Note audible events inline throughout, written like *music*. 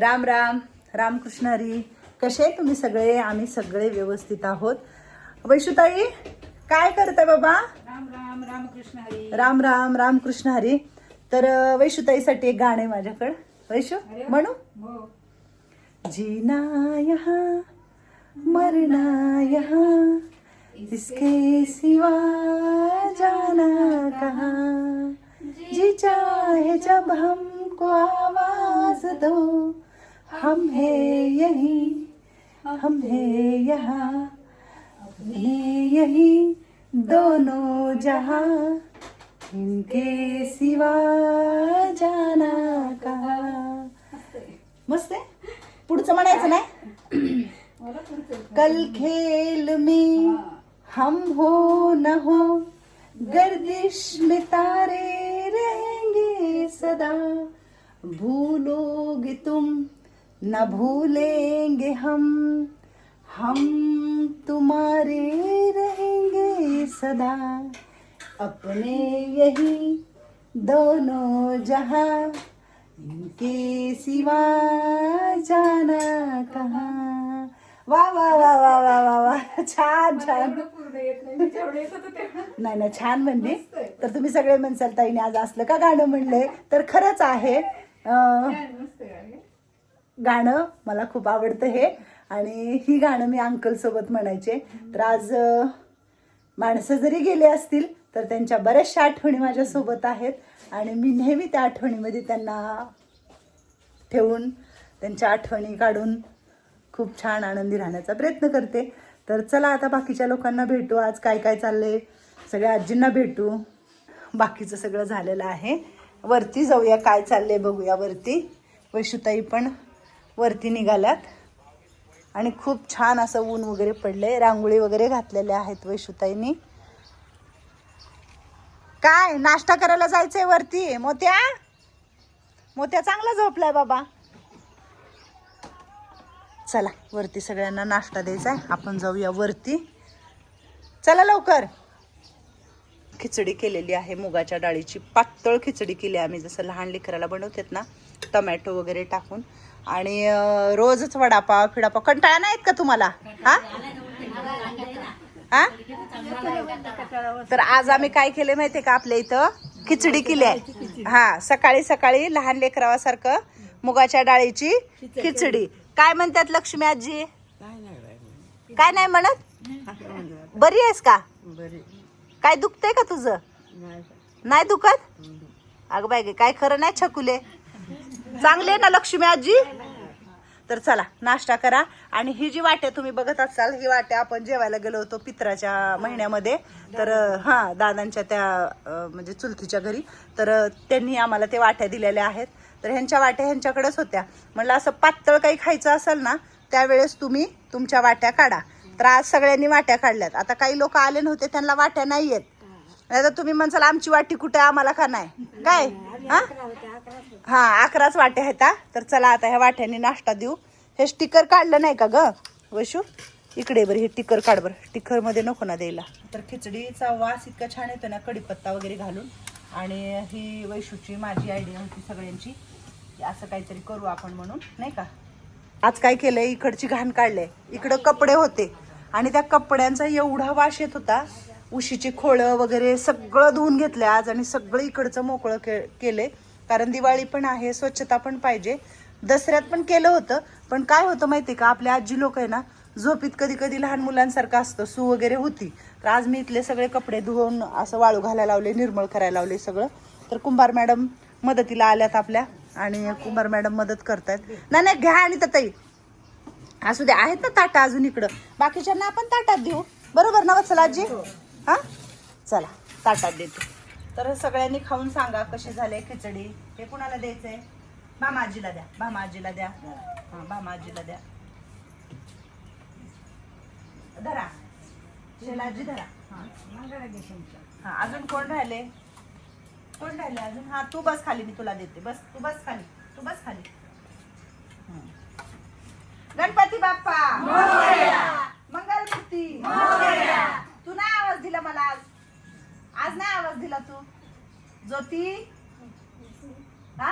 राम राम रामकृष्ण हरी. कसे आहे तुम्ही सगळे? आम्ही सगळे व्यवस्थित आहोत. वैशुताई काय करताय बाबा? राम राम रामकृष्ण हरी. राम राम रामकृष्ण हरी. तर वैशुताईसाठी एक गाणं आहे माझ्याकडं. वैशू म्हणू? हो. जीना यहाँ मरना यहाँ इसके सिवा जाना कहाँ? जी चाहे जब हमको आवाज दो हम है यही हम है यहाँ अपने यही दोनों जहाँ इनके सिवा जाना कहा। मस्त आहे पुढचं म्हणायचं नाही? कल खेल में हम हो न हो गर्दिश में तारे रहेंगे सदा। भूलोगे तुम न भूलेंगे हम हम तुम्हारे रहेंगे सदा। अपने यही दोनों जहां इनके सिवा जाना कहाँ। वा वा वा वा वा वा वा छान छान। नाही नाही छान म्हणली. तर तुम्ही सगळे म्हणसाल ताईने आज असलं का गाणं म्हणलंय? तर खरंच आहे. गाणं. मला खूप आवडतं हे. आणि ही गाणं मी अंकलसोबत म्हणायचे. तर आज माणसं जरी गेले असतील तर त्यांच्या बऱ्याचशा आठवणी माझ्यासोबत आहेत. आणि मी नेहमी त्या आठवणीमध्ये त्यांना ठेवून त्यांच्या आठवणी काढून खूप छान आनंदी राहण्याचा प्रयत्न करते. तर चला आता बाकीच्या लोकांना भेटू. आज काय काय चाललंय? सगळ्या आजींना भेटू. बाकीचं सगळं झालेलं आहे. वरती जाऊया. काय चाललंय बघूया वरती. वैशुताई पण वरती निघाल्यात आणि खूप छान असं ऊन वगैरे पडलंय. रांगोळी वगैरे घातलेल्या आहेत वैशुताईनी. काय? नाश्ता करायला जायचंय वरती. मोत्या? मोत्या चांगला झोपलाय बाबा. चला वरती सगळ्यांना नाश्ता द्यायचा आहे आपण जाऊया वरती. चला लवकर. खिचडी केलेली आहे. मुगाच्या डाळीची पातळ खिचडी केली आहे आम्ही. जसं लहान लेकराला बनवतात ना टमॅटो वगैरे टाकून. आणि रोजच वडापाव फिडापाव कंटाळा नाहीत का तुम्हाला? हा? हा? तर आज आम्ही काय केले माहितीये का आपल्या इथं? खिचडी केली आहे. हा सकाळी सकाळी लहान लेकरावासारखं मुगाच्या डाळीची खिचडी. काय म्हणतात लक्ष्मी आजी? काय नाही म्हणत? बरी आहेस का? काय दुखतंय का तुझं? नाही दुखत? अगं बाय गे, काय खरं नाही छकुले. चांगले ना लक्ष्मी आजी? तर चला नाश्ता करा. आणि ही जी वाट्या तुम्ही बघत असाल ही वाट्या आपण जेवायला गेलो होतो पित्राच्या महिन्यामध्ये. तर हां हा दादांच्या त्या म्हणजे चुलतीच्या घरी. तर त्यांनी आम्हाला ते वाट्या दिलेल्या आहेत. तर ह्यांच्या वाट्या ह्यांच्याकडेच होत्या. म्हणलं असं पातळ काही खायचं असेल ना त्यावेळेस तुम्ही तुमच्या वाट्या काढा. तर आज सगळ्यांनी वाट्या काढल्यात. आता काही लोक आले नव्हते त्यांना वाट्या नाही आहेत नाही तर तुम्ही म्हणसाल आमची वाटी कुठे आम्हाला का नाही? काय? हा? हा अकराच वाट्या आहेत हा? तर चला आता ह्या वाट्याने नाश्ता देऊ. हे स्टिकर काढलं नाही का ग वैशू? इकडे बरं हे टिकर काढ बरं. स्टिकरमध्ये नको ना द्यायला. तर खिचडीचा वास इतका छान येतो ना कढीपत्ता वगैरे घालून. आणि ही वैशूची माझी आयडिया होती सगळ्यांची. असं काहीतरी करू आपण म्हणून नाही का? आज काय केलंय? इकडची घाण काढले इकडं कपडे होते. आणि त्या कपड्यांचा एवढा वास येत होता. उशीची खोळं वगैरे सगळं धुवून घेतलं आज आणि सगळं इकडचं मोकळं के केले कारण दिवाळी पण आहे स्वच्छता पण पाहिजे. दसऱ्यात पण केलं होतं पण काय होतं माहिती का? आपल्या आजी लोक आहे ना झोपीत कधी कधी लहान मुलांसारखं असतं सू वगैरे होती. तर आज मी इथले सगळे कपडे धुवून असं वाळू घालायला लावले निर्मळ करायला लावले सगळं. तर कुंभार मॅडम मदतीला आल्यात आपल्या आणि कुंभार मॅडम मदत करतायत. नाही नाही घ्या आणि ताई. असू दे आहेत ना ताटा अजून इकडं. बाकीच्यांना आपण ताटात देऊ. बरोबर ना वत्सला आजी हा? चला ताटात देतो. तर सगळ्यांनी खाऊन सांगा कशी झाले खिचडी. हे कुणाला द्यायचंय? भामाजीला द्या. भामाजीला द्या. हा भामाजीला द्या. धरा. शेलाजी धरा. हा हा अजून कोण राहिले? कोण राहिले अजून? हा तू बस खाली मी तुला देते. बस तू बस खाली. तू बस खाली. हं. गणपती बाप्पा. मंगलमूर्ती तू नाही आवाज दिला मला आज. आज नाही आवाज दिला तू. ज्योती. हा?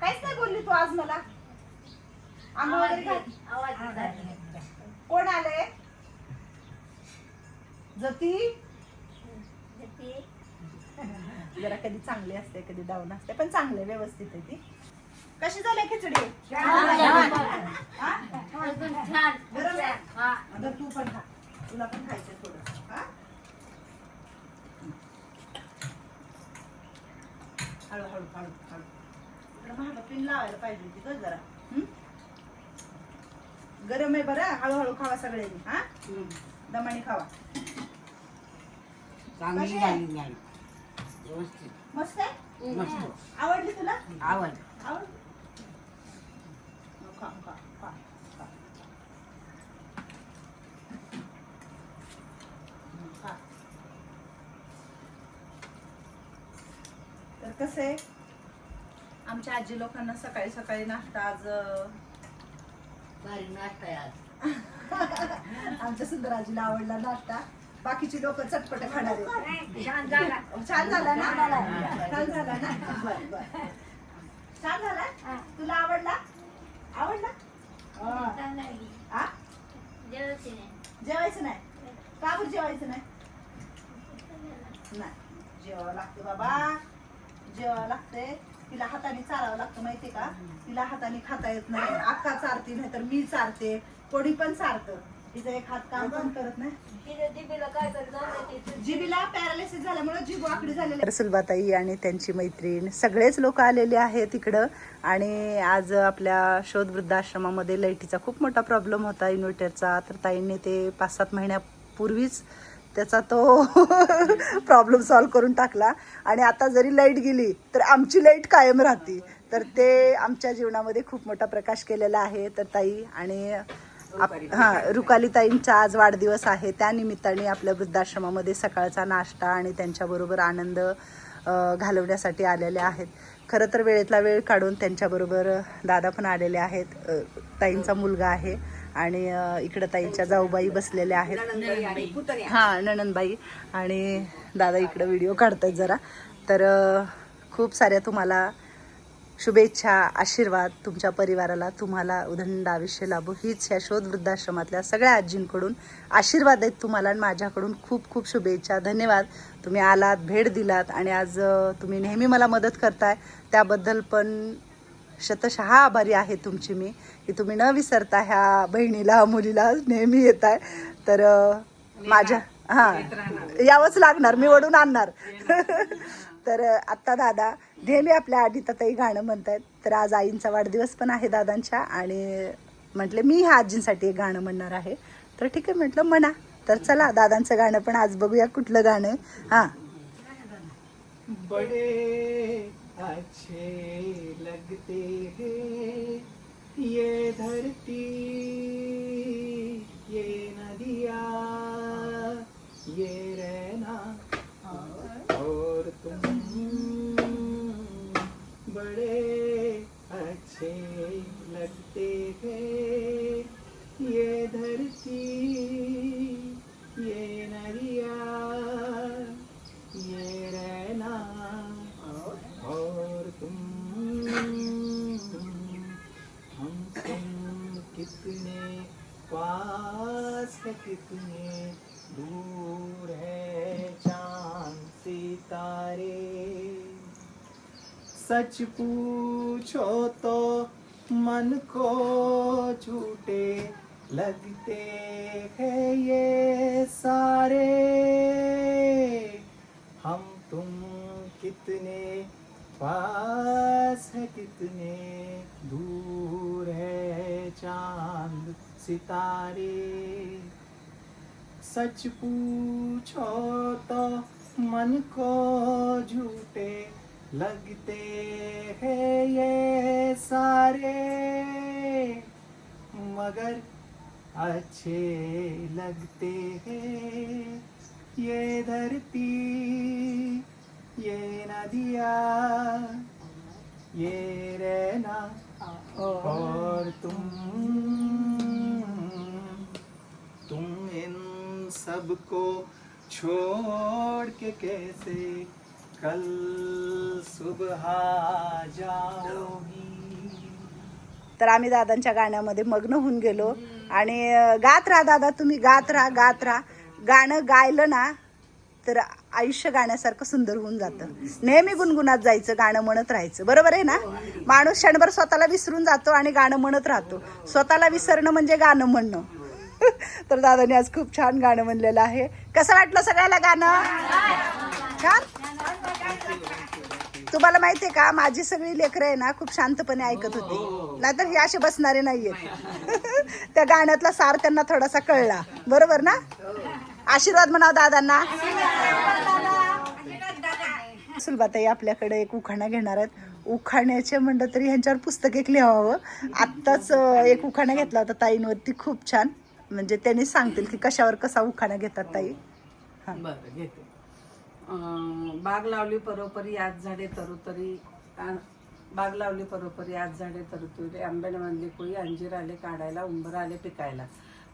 काहीच नाही बोलली तू आज मला. आंघोळ वगैरे घाल. कोण आले जती जरा कधी चांगली असते कधी डाऊन असते पण चांगले व्यवस्थित आहे ती. कशी झाली खिचडी? हा? गरम आहे? आता तू पण खा. तुला पण खायचं थोडं हा? हळू हळू हळू. हळू इकडं महाग पिन लावायला पाहिजे होती गं जरा. हं? गरम आहे बरं हळूहळू खावा सगळ्यांनी हा? दमाने खावा. चांगली कशी? झाली नाही व्यवस्थित. मस्त आहे? आवडली तुला? आवड आवड हं. तर कसं? आहे आमच्या आजी लोकांना सकाळी सकाळी नाश्ता आज भारी नाश्ता आहे आज. *laughs* आमच्या सुंदर आजीला आवडला नाश्ता. बाकीची लोक चटपट खाणार आहेत. छान झाला. ना? छान झाला ना? बर बर. छान झाला? तुला आवडला? आवडला? हा. जेवायचं नाही. का बरं जेवायचं नाही? नाही. जेवावं लागतं बाबा. जेवावं लागतंय. तिला हाताने चारावं लागतं माहितीये का? तिला हाताने खाता येत नाही. अक्का चारते नाही तर मी चारते. कोणी पण चारतं. तिचं एक हात काम पण करत नाही. जिबीला पॅरालिसिस झाल्यामुळे जीभ वाकडी झालेली सुलभाताई आणि त्यांची मैत्रीण सगळेच लोक आलेले आहेत इकडं आणि आज आपल्या शोध वृद्धाश्रमामध्ये लाईटीचा खूप मोठा प्रॉब्लेम होता इन्व्हर्टरचा तर ताईंनी ते पाच सात महिन्यापूर्वीच त्याचा तो *laughs* प्रॉब्लेम सॉल्व्ह करून टाकला. आणि आता जरी लाइट गेली तर आमची लाइट कायम राहते. तर ते आमच्या जीवनामध्ये खूप मोठा प्रकाश केलेला आहे. तर ताई आणि हा रुकाली ताईंचा आज वाढदिवस आहे. त्या निमित्ताने आपल्या वृद्धाश्रमामध्ये सकाळचा नाश्ता आणि त्यांच्याबरोबर आनंद घालवण्यासाठी आलेले आहेत. खरं तर वेळेतला वेळ काढून त्यांच्याबरोबर दादा पण आलेले आहेत. ताईंचा मुलगा आहे आणि इकडं ताईंच्या जाऊबाई बसलेल्या आहेत. हा नणंदबाई. आणि दादा इकडं व्हिडिओ काढतायत जरा. तर खूप साऱ्या तुम्हाला शुभेच्छा आशीर्वाद तुमच्या परिवाराला. तुम्हाला उदंड आयुष्य लाभो. हीच ह्या शोध वृद्धाश्रमातल्या सगळ्या आजींकडून आशीर्वाद आहेत तुम्हाला आणि माझ्याकडून खूप खूप शुभेच्छा. धन्यवाद. तुम्ही आलात भेट दिलात आणि आज तुम्ही नेहमी मला मदत करताय. त्याबद्दल पण शतशः आभारी आहे तुमची मी की तुम्ही न विसरता ह्या बहिणीला मुलीला नेहमी येत आहे तर माझ्या हां यावंच लागणार. मी ओढून आणणार. तर आत्ता दादा नेहमी आपल्या आधीतातही गाणं म्हणतायत. तर आज आईंचा वाढदिवस पण आहे दादांच्या आणि म्हटले मी ह्या आजींसाठी एक गाणं म्हणणार आहे. तर ठीक आहे म्हटलं म्हणा. तर चला दादांचं गाणं पण आज बघूया कुठलं गाणं आहे. हां. बड़े अच्छे लगते हैं। ये धरती ये नदिया ये रे और तुम बड़े अच्छे लगते हैं ये धरती ये नदिया ये रहना और तुम हम तुम कितने पास है कितने दूर सच पूछो तो मन को झूठे लगते हैं ये सारे। हम तुम कितने पास है कितने दूर है चांद सितारे। सच पूछो तो मन को झूठे लगते हैं ये सारे, मगर अच्छे लगते हैं। ये धरती, ये नदिया, ये रहना और तुम तुम इन सबको छोड़ के कैसे कल सुबह जाओगी। तर आम्ही दादांच्या गाण्यामध्ये मग्न होऊन गेलो. आणि गात राहा दादा तुम्ही गात राहा गात राहा. गाणं गायलं ना तर आयुष्य गाण्यासारखं सुंदर होऊन जातं. नेहमी गुणगुणात जायचं गाणं म्हणत राहायचं. बरोबर आहे ना? माणूस क्षणभर स्वतःला विसरून जातो आणि गाणं म्हणत राहतो. स्वतःला विसरणं म्हणजे गाणं म्हणणं. *laughs* तर दादाने आज खूप छान गाणं म्हणलेलं आहे. कसं वाटलं सगळ्याला गाणं? छान? तुम्हाला माहितीये का माझी सगळी लेकरं आहे ना खूप शांतपणे ऐकत होती. नाहीतर हे असे बसणारे नाहीयेत. *laughs* त्या गाण्यातला सार त्यांना थोडासा कळला. बरोबर ना? आशीर्वाद म्हणाव दादांना. सुलभाताई आपल्याकडे एक उखाणा घेणार आहेत. उखाण्याचे म्हणलं तरी ह्यांच्यावर पुस्तक एक लिहावं. आत्ताच एक उखाणा घेतला होता ताईंवरती. खूप छान. म्हणजे त्यांनी सांगतील की कशावर कसा उखाणा घेतात ताई. बरं घेते. अं, बाग लावली परोपरी आज झाडे तरुतरी. बाग लावली परोपरी आज झाडे तरुतरी. आंब्याने बांधली कोळी अंजीर आले काढायला उंबर आले पिकायला.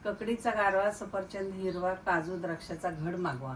ककडीचा गारवा सफरचंद हिरवा काजू द्राक्षाचा घड मागवा.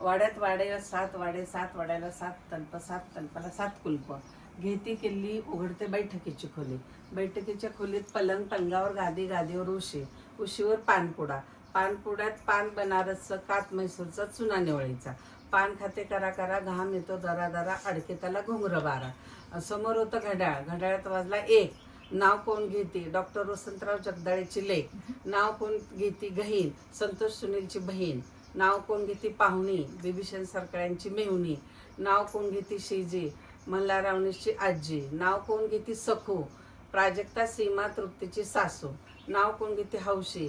वाड्यात वाडे सात वाडे सात वाड्याला सात तल्प सात तल्पाला सात कुलप. घेती किल्ली उघडते बैठकीची खोली. बैठकीच्या खोलीत पलंग पलंगावर गादी गादीवर उशी. उशीवर पानपुडा. पानपुड्यात पान बनारसचं कात म्हैसूरचा चुना निवळीचा. पान खाते करा करा घाम येतो दरा दरा अडके त्याला घुंगर बारा. समोर होतं घड्याळ. घड्याळात वाजला एक. नाव कोण घेते? डॉक्टर वसंतराव जगदाळेची लेख. नाव कोण घेते? गहीन. संतोष सुनीलची बहीण. नाव कोण घेते? पाहुणी. बिभीषण सरकळ्यांची मेहुणी. नाव कोण घेते? शेजी. मल्हारावणीची आजी. नाव कोण घेते? सखू. प्राजक्ता सीमा तृप्तीची सासू. नाव कोण घेते? हौशी.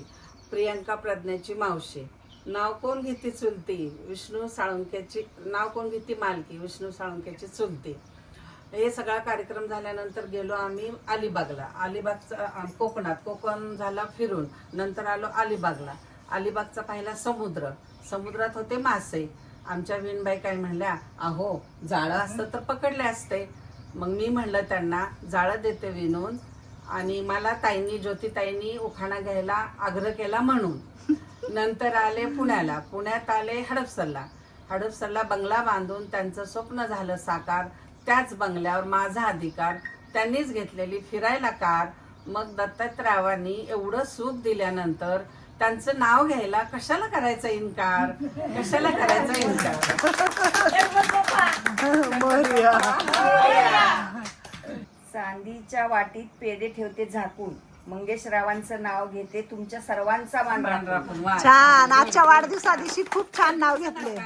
प्रियांका प्रज्ञाची मावशी. नाव कोण घेते चुलती? विष्णू साळुंक्याची नाव कोण घेते मालकी? विष्णू साळुंक्याची चुलती. हे सगळा कार्यक्रम झाल्यानंतर गेलो आम्ही अलिबागला. अलिबागचा कोकणात. कोकण झाला फिरून. नंतर आलो अलिबागला. अलिबागचा पहिला समुद्र. समुद्रात होते मासे. आमच्या विणबाई काय म्हणल्या अहो जाळं असतं तर पकडले असते. मग मी म्हणलं त्यांना जाळं देते विणून आणि मला ताईंनी ज्योतिताईंनी उखाणा घ्यायला आग्रह केला म्हणून. नंतर आले पुण्याला. पुण्यात आले हडपसरला. हडपसरला बंगला बांधून त्यांचं स्वप्न झालं साकार. त्याच बंगल्यावर माझा अधिकार. त्यांनीच घेतलेली फिरायला कार. मग दत्तात्रयावांनी एवढं सुख दिल्यानंतर त्यांचं नाव घ्यायला कशाला करायचा इन्कार? कशाला करायचा इन्कार? चांदीच्या वाटीत पेढे ठेवते झाकून. मंगेशरावांचं नाव घेते. तुमच्या सर्वांचा मान राखून. छान. आजच्या वाढदिवसा दिवशी खूप छान नाव घेतले.